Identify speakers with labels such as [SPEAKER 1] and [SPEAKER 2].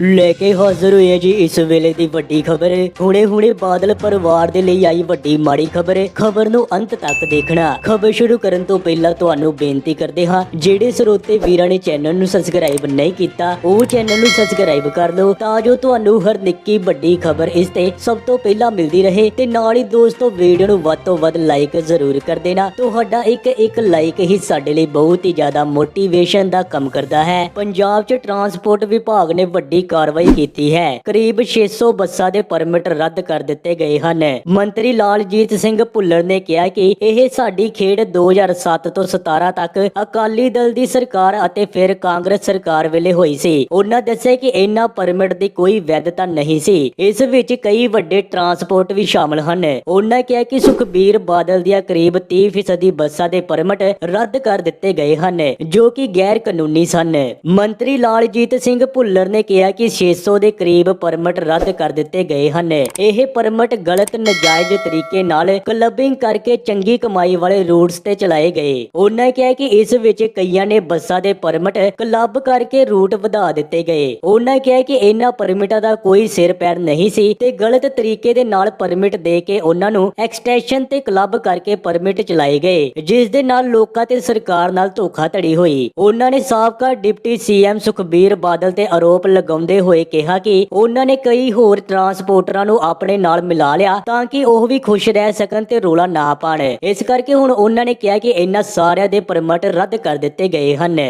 [SPEAKER 1] ਲੈ ਕੇ ਹਾਜ਼ਰ ਹੋਏ ਜੀ, ਇਸ ਵੇਲੇ ਦੀ ਵੱਡੀ ਖਬਰ। ਹੁਣੇ ਹੁਣੇ ਬਾਦਲ ਪਰਿਵਾਰ ਦੇ ਲਈ ਆਈ ਵੱਡੀ ਮਾੜੀ ਖਬਰ। ਖਬਰ ਨੂੰ ਅੰਤ ਤੱਕ ਦੇਖਣਾ। ਖਬਰ ਸ਼ੁਰੂ ਕਰਨ ਤੋਂ ਪਹਿਲਾਂ ਤੁਹਾਨੂੰ ਬੇਨਤੀ ਕਰਦੇ ਹਾਂ, ਜਿਹੜੇ ਸਰੋਤੇ ਵੀਰਾਂ ਨੇ ਚੈਨਲ ਨੂੰ ਸਬਸਕ੍ਰਾਈਬ ਨਹੀਂ ਕੀਤਾ, ਉਹ ਚੈਨਲ ਨੂੰ ਸਬਸਕ੍ਰਾਈਬ ਕਰ ਲਓ, ਤਾਂ ਜੋ ਤੁਹਾਨੂੰ ਹਰ ਨਿੱਕੀ ਵੱਡੀ ਖਬਰ ਇਸ ਤੇ ਸਭ ਤੋਂ ਪਹਿਲਾਂ ਮਿਲਦੀ ਰਹੇ, ਤੇ ਨਾਲ ਹੀ ਦੋਸਤੋ, ਵੀਡੀਓ ਨੂੰ ਵੱਧ ਤੋਂ ਵੱਧ ਲਾਈਕ ਜ਼ਰੂਰ ਕਰ ਦੇਣਾ। ਤੁਹਾਡਾ ਇੱਕ ਇੱਕ ਲਾਈਕ ਹੀ ਸਾਡੇ ਲਈ ਬਹੁਤ ਹੀ ਜ਼ਿਆਦਾ ਮੋਟੀਵੇਸ਼ਨ ਦਾ ਕੰਮ ਕਰਦਾ ਹੈ। ਪੰਜਾਬ 'ਚ ਟਰਾਂਸਪੋਰਟ ਵਿਭਾਗ ਨੇ ਵੱਡੀ ਕਾਰਵਾਈ ਕੀਤੀ ਹੈ। ਕਰੀਬ 600 ਬੱਸਾਂ ਦੇ ਪਰਮਿਟ ਰੱਦ ਕਰ ਦਿੱਤੇ ਗਏ ਹਨ। ਮੰਤਰੀ ਲਾਲਜੀਤ ਸਿੰਘ ਭੁੱਲਰ ਨੇ ਕਿਹਾ ਕਿ ਇਹ ਸਾਡੀ ਖੇਡ 2007 ਤੋਂ 17 ਤੱਕ ਅਕਾਲੀ ਦਲ ਦੀ ਸਰਕਾਰ ਅਤੇ ਫਿਰ ਕਾਂਗਰਸ ਸਰਕਾਰ ਵੇਲੇ ਹੋਈ ਸੀ। ਉਹਨਾਂ ਦੱਸਿਆ ਕਿ ਇਹਨਾਂ ਪਰਮਿਟ ਦੀ ਕੋਈ ਵੈਧਤਾ ਨਹੀਂ ਸੀ। ਇਸ ਵਿੱਚ ਕਈ ਵੱਡੇ ਟਰਾਂਸਪੋਰਟ ਵੀ ਸ਼ਾਮਲ ਹਨ। ਉਹਨਾਂ ਕਿਹਾ ਕਿ ਸੁਖਬੀਰ ਬਾਦਲ ਦੀਆਂ ਕਰੀਬ 30% ਬੱਸਾਂ ਦੇ ਪਰਮਿਟ ਰੱਦ ਕਰ ਦਿੱਤੇ ਗਏ ਹਨ, ਜੋ ਕਿ ਗੈਰ ਕਾਨੂੰਨੀ ਸਨ। ਮੰਤਰੀ ਲਾਲਜੀਤ ਸਿੰਘ ਭੁੱਲਰ ਨੇ ਕਿਹਾ ਕਿ 600 ਦੇ ਕਰੀਬ ਪਰਮਿਟ ਰੱਦ ਕਰ ਦਿੱਤੇ ਗਏ ਹਨ। ਇਹ ਪਰਮਿਟ ਗਲਤ ਨਜਾਇਜ਼ ਤਰੀਕੇ ਨਾਲ ਕਲੱਬਿੰਗ ਕਰਕੇ ਚੰਗੀ ਕਮਾਈ ਵਾਲੇ ਰੂਟਸ ਤੇ ਚਲਾਏ ਗਏ। ਉਹਨਾਂ ਕਿਹਾ ਕਿ ਇਸ ਵਿੱਚ ਕਈਆਂ ਨੇ ਬੱਸਾਂ ਦੇ ਪਰਮਿਟ ਕਲੱਬ ਕਰਕੇ ਰੂਟ ਵਧਾ ਦਿੱਤੇ ਗਏ। ਉਹਨਾਂ ਕਿਹਾ ਕਿ ਇਹਨਾਂ ਪਰਮਿਟਾਂ ਦਾ ਕੋਈ ਸਿਰ ਪੈਰ ਨਹੀਂ ਸੀ ਤੇ ਗਲਤ ਤਰੀਕੇ ਦੇ ਨਾਲ ਪਰਮਿਟ ਦੇ ਕੇ ਉਹਨਾਂ ਨੂੰ ਐਕਸਟੈਂਸ਼ਨ ਤੇ ਕਲੱਬ ਕਰਕੇ ਪਰਮਿਟ ਚਲਾਏ ਗਏ, ਜਿਸ ਦੇ ਨਾਲ ਲੋਕਾਂ ਤੇ ਸਰਕਾਰ ਨਾਲ ਧੋਖਾਧੜੀ ਹੋਈ। ਉਹਨਾਂ ਨੇ ਸਾਬਕਾ ਡਿਪਟੀ ਸੀਐਮ ਸੁਖਬੀਰ ਬਾਦਲ ਤੇ ਆਰੋਪ ਲਗਾਉਂਦੇ ਹੋਏ ਕਿਹਾ ਕਿ ਉਹਨਾਂ ਨੇ ਕਈ ਹੋਰ ਟਰਾਂਸਪੋਰਟਰਾਂ ਨੂੰ ਆਪਣੇ ਨਾਲ ਮਿਲਾ ਲਿਆ ਤਾਂ ਕਿ ਉਹ ਵੀ ਖੁਸ਼ ਰਹਿ ਸਕਣ ਤੇ ਰੋਲਾ ਨਾ ਪਾਣ। ਇਸ ਕਰਕੇ ਹੁਣ ਉਹਨਾਂ ਨੇ ਕਿਹਾ ਕਿ ਇਹਨਾਂ ਸਾਰਿਆਂ ਦੇ ਪਰਮਿਟ ਰੱਦ ਕਰ ਦਿੱਤੇ ਗਏ ਹਨ।